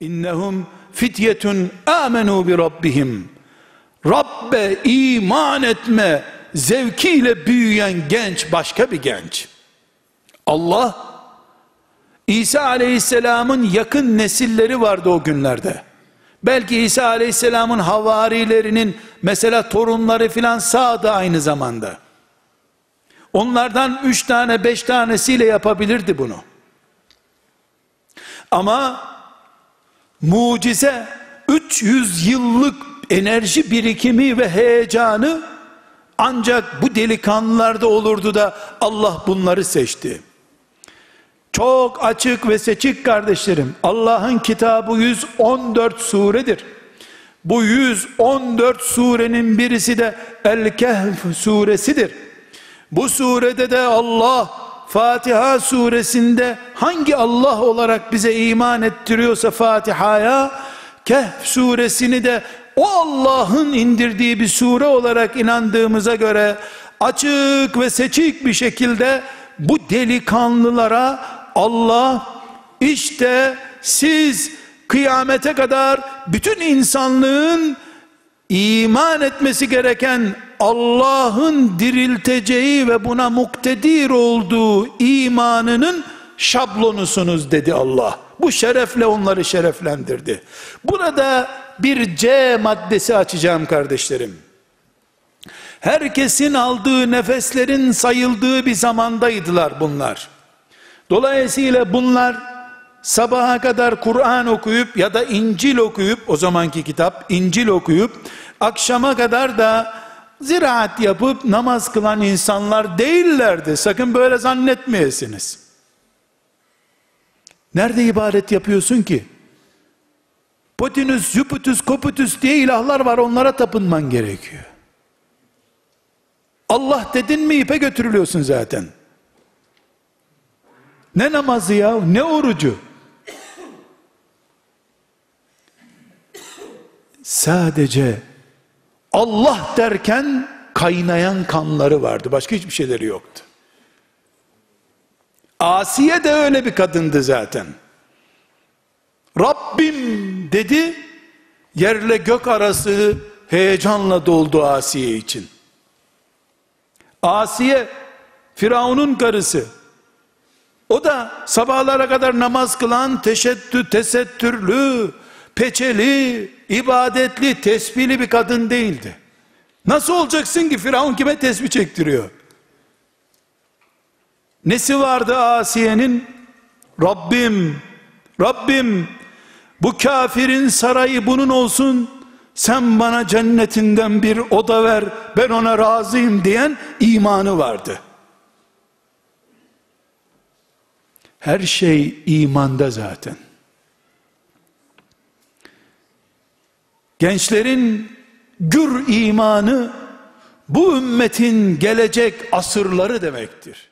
İnnehum fityetun amenu bi rabbihim. Rabbe iman etme zevkiyle büyüyen genç başka bir genç. Allah İsa aleyhisselamın yakın nesilleri vardı o günlerde. Belki İsa aleyhisselamın havarilerinin mesela torunları filan sağdı aynı zamanda. Onlardan üç tane beş tanesiyle yapabilirdi bunu. Ama mucize 300 yıllık enerji birikimi ve heyecanı ancak bu delikanlılarda olurdu da Allah bunları seçti. Çok açık ve seçik kardeşlerim. Allah'ın kitabı 114 suredir. Bu 114 surenin birisi de El-Kehf suresidir. Bu surede de Allah Fatiha suresinde hangi Allah olarak bize iman ettiriyorsa Fatiha'ya Kehf suresini de o Allah'ın indirdiği bir sure olarak inandığımıza göre açık ve seçik bir şekilde bu delikanlılara Allah işte siz kıyamete kadar bütün insanlığın iman etmesi gereken Allah'ın dirilteceği ve buna muktedir olduğu imanının şablonusunuz dedi Allah. Bu şerefle onları şereflendirdi. Burada bir C maddesi açacağım kardeşlerim. Herkesin aldığı nefeslerin sayıldığı bir zamandaydılar bunlar. Dolayısıyla bunlar sabaha kadar Kur'an okuyup ya da İncil okuyup o zamanki kitap İncil okuyup akşama kadar da ziraat yapıp namaz kılan insanlar değillerdi. Sakın böyle zannetmeyesiniz. Nerede ibadet yapıyorsun ki? Potinus, Jupiter, Koputus diye ilahlar var onlara tapınman gerekiyor. Allah dedin mi ipe götürülüyorsun zaten. Ne namazı ya ne orucu. Sadece Allah derken kaynayan kanları vardı. Başka hiçbir şeyleri yoktu. Asiye de öyle bir kadındı zaten. Rabbim dedi, yerle gök arası heyecanla doldu Asiye için. Asiye, Firavun'un karısı. O da sabahlara kadar namaz kılan, teşettü, tesettürlü, peçeli, ibadetli, tesbihli bir kadın değildi. Nasıl olacaksın ki Firavun kime tesbih çektiriyor? Nesi vardı Asiye'nin? Rabbim, Rabbim bu kafirin sarayı bunun olsun. Sen bana cennetinden bir oda ver. Ben ona razıyım diyen imanı vardı. Her şey imanda zaten. Gençlerin gür imanı bu ümmetin gelecek asırları demektir.